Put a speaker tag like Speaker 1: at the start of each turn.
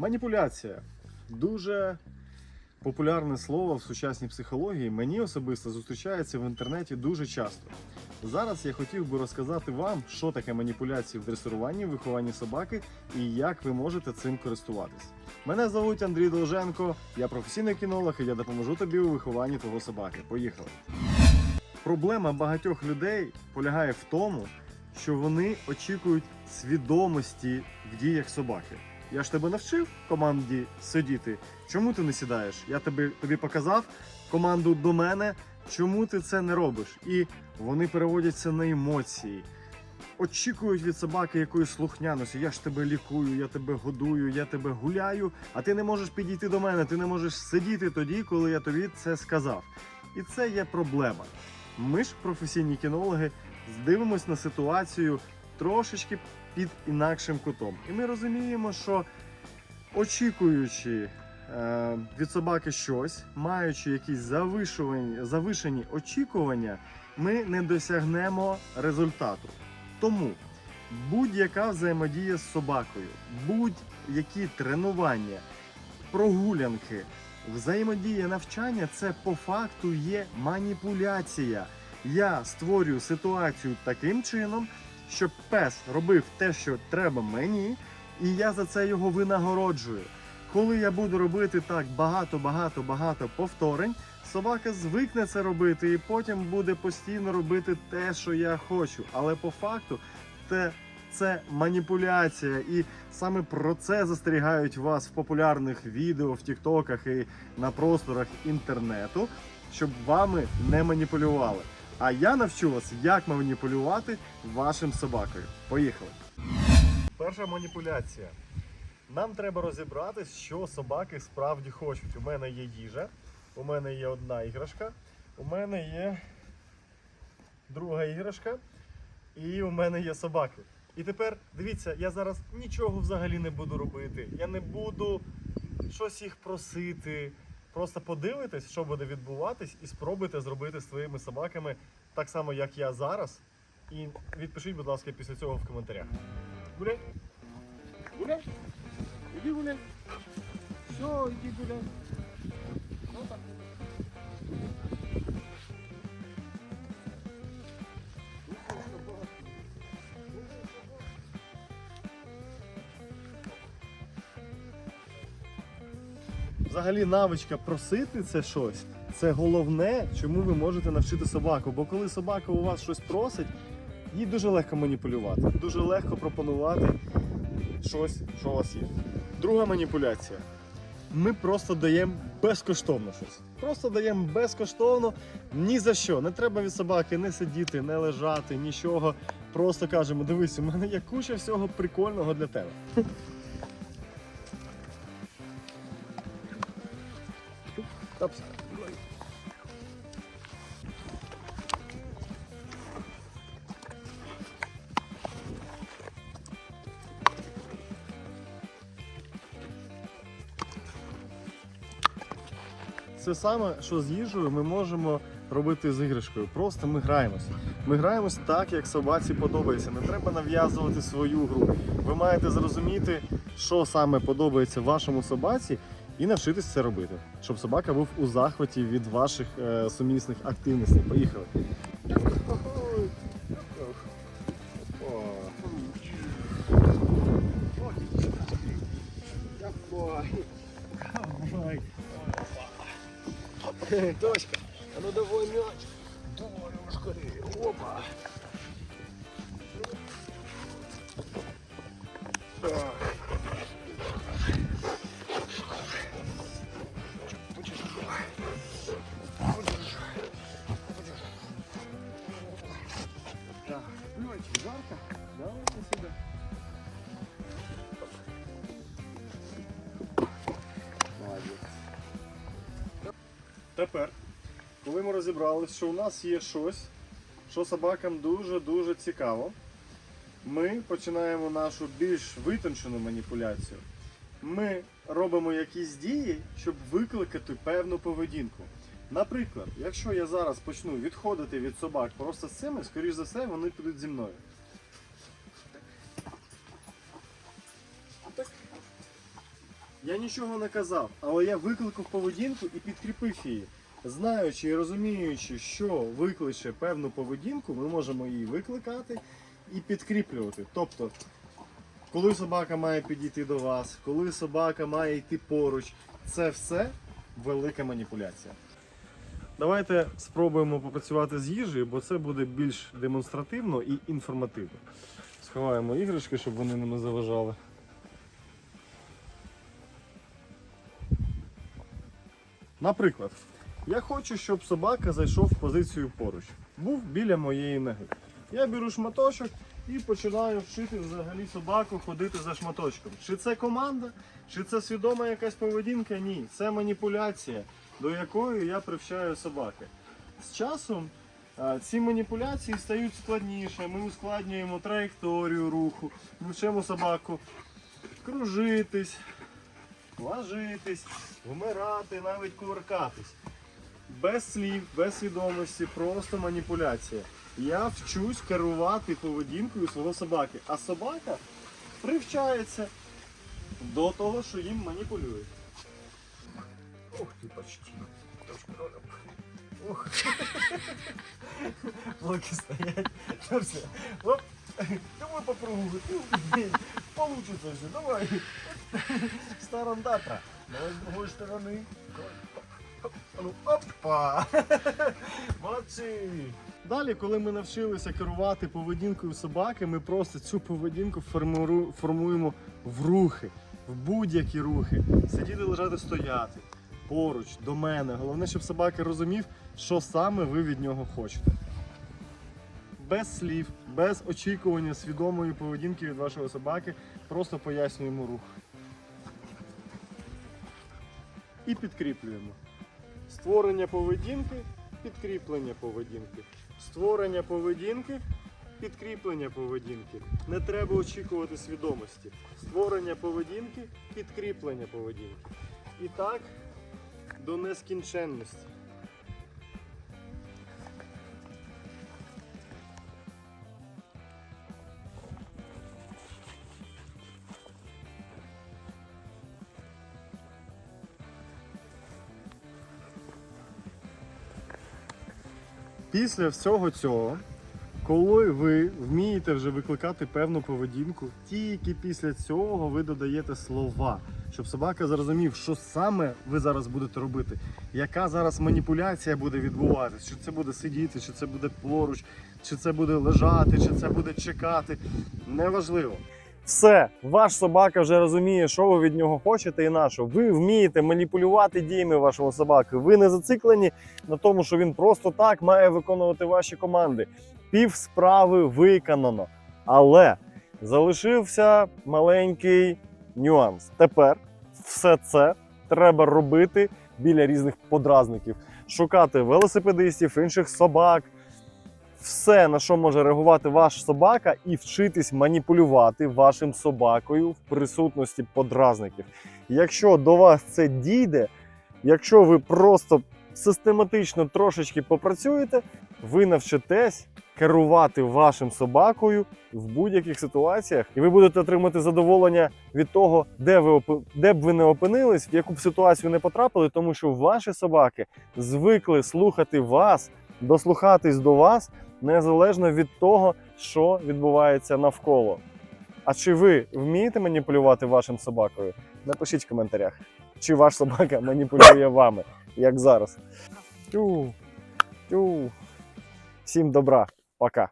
Speaker 1: Маніпуляція дуже популярне слово в сучасній психології. Мені особисто зустрічається в інтернеті дуже часто. Зараз я хотів би розказати вам, що таке маніпуляції в дресируванні, вихованні собаки і як ви можете цим користуватись. Мене звуть Андрій Долженко, я професійний кінолог і я допоможу тобі у вихованні твого собаки. Поїхали! Проблема багатьох людей полягає в тому, що вони очікують свідомості в діях собаки. Я ж тебе навчив команді сидіти. Чому ти не сідаєш? Я тобі, тобі показав команду до мене. Чому ти це не робиш? І вони переводяться на емоції. Очікують від собаки якоїсь слухняності. Я ж тебе лікую, я тебе годую, я тебе гуляю, а ти не можеш підійти до мене, ти не можеш сидіти тоді, коли я тобі це сказав. І це є проблема. Ми ж, професійні кінологи, здивимось на ситуацію трошечки під інакшим кутом. І ми розуміємо, що очікуючи е, від собаки щось, маючи якісь завишувані, завишені очікування, ми не досягнемо результату. Тому будь-яка взаємодія з собакою, будь-які тренування, прогулянки, взаємодія навчання це по факту є маніпуляція. Я створюю ситуацію таким чином, щоб пес робив те, що треба мені, і я за це його винагороджую. Коли я буду робити так багато, багато, багато повторень, собака звикне це робити і потім буде постійно робити те, що я хочу. Але по факту те, це маніпуляція, і саме про це застерігають вас в популярних відео, в тіктоках і на просторах інтернету, щоб вами не маніпулювали. А я навчу вас, як маніпулювати вашим собакою. Поїхали! Перша маніпуляція. Нам треба розібратись, що собаки справді хочуть. У мене є їжа, у мене є одна іграшка, у мене є друга іграшка, і у мене є собаки. І тепер дивіться, я зараз нічого взагалі не буду робити. Я не буду щось їх просити. Просто подивитесь, що буде відбуватись, і спробуйте зробити з твоїми собаками так само, як я зараз. І відпишіть, будь ласка, після цього в коментарях. Гуляй. Гуляй. Іди гуляй. Все, іди гуляй. Взагалі навичка просити це щось. Це головне, чому ви можете навчити собаку. Бо коли собака у вас щось просить, їй дуже легко маніпулювати, дуже легко пропонувати щось, що у вас є. Друга маніпуляція. Ми просто даємо безкоштовно щось. Просто даємо безкоштовно ні за що. Не треба від собаки не сидіти, не лежати, нічого. Просто кажемо: дивись, у мене є куча всього прикольного для тебе. Тапс. Це саме, що з їжею ми можемо робити з іграшкою. Просто ми граємося. Ми граємось так, як собаці подобається. Не треба нав'язувати свою гру. Ви маєте зрозуміти, що саме подобається вашому собаці, і навчитись це робити, щоб собака був у захваті від ваших е, сумісних активностей. Поїхали.
Speaker 2: Точка, а ну давай мяч. Скорее. Опа.
Speaker 1: Тепер, коли ми розібралися, що у нас є щось, що собакам дуже-дуже цікаво, ми починаємо нашу більш витончену маніпуляцію. Ми робимо якісь дії, щоб викликати певну поведінку. Наприклад, якщо я зараз почну відходити від собак просто з цими, скоріш за все, вони підуть зі мною. Я нічого не казав, але я викликав поведінку і підкріпив її. Знаючи і розуміючи, що викличе певну поведінку, ми можемо її викликати і підкріплювати. Тобто, коли собака має підійти до вас, коли собака має йти поруч, це все велика маніпуляція. Давайте спробуємо попрацювати з їжею, бо це буде більш демонстративно і інформативно. Сховаємо іграшки, щоб вони не заважали. Наприклад, я хочу, щоб собака зайшов в позицію поруч. Був біля моєї ноги. Я беру шматочок і починаю вчити взагалі собаку ходити за шматочком. Чи це команда, чи це свідома якась поведінка? Ні. Це маніпуляція, до якої я привчаю собаки. З часом ці маніпуляції стають складніше. Ми ускладнюємо траєкторію руху, вчимо собаку кружитись, ложитись, вмирати, навіть кувыркатись. Без слів, без свідомості, просто маніпуляція. Я вчусь керувати поведінкою свого собаки, а собака привчається до того, що їм маніпулюють.
Speaker 2: Ух ты, почти. Ух.
Speaker 1: Блоки стоять. Ну все. Оп. Давай попробуй. Получится же. Давай. Старандатра.
Speaker 2: Давай с другой стороны.
Speaker 1: Ну, Опа! Молодці! Далі, коли ми навчилися керувати поведінкою собаки, ми просто цю поведінку формуємо в рухи, в будь-які рухи. Сидіти, лежати, стояти. Поруч, до мене. Головне, щоб собака розумів, що саме ви від нього хочете. Без слів, без очікування свідомої поведінки від вашої собаки, просто пояснюємо рух. І підкріплюємо. Створення поведінки, підкріплення поведінки. Створення поведінки, підкріплення поведінки. Не треба очікувати свідомості. Створення поведінки, підкріплення поведінки. І так до нескінченності. Після всього цього, коли ви вмієте вже викликати певну поведінку, тільки після цього ви додаєте слова, щоб собака зрозумів, що саме ви зараз будете робити, яка зараз маніпуляція буде відбуватися, чи це буде сидіти, чи це буде поруч, чи це буде лежати, чи це буде чекати. Неважливо. Все, ваш собака вже розуміє, що ви від нього хочете і на що. Ви вмієте маніпулювати діями вашого собаки. Ви не зациклені на тому, що він просто так має виконувати ваші команди. Пів справи виконано. Але залишився маленький нюанс. Тепер все це треба робити біля різних подразників, шукати велосипедистів, інших собак. Все, на що може реагувати ваш собака, і вчитись маніпулювати вашим собакою в присутності подразників. Якщо до вас це дійде, якщо ви просто систематично трошечки попрацюєте, ви навчитесь керувати вашим собакою в будь-яких ситуаціях, і ви будете отримати задоволення від того, де ви де б ви не опинились, в яку б ситуацію не потрапили, тому що ваші собаки звикли слухати вас, дослухатись до вас незалежно від того, що відбувається навколо. А чи ви вмієте маніпулювати вашим собакою? Напишіть в коментарях, чи ваш собака маніпулює вами, як зараз. Тю, тю. Всім добра, пока.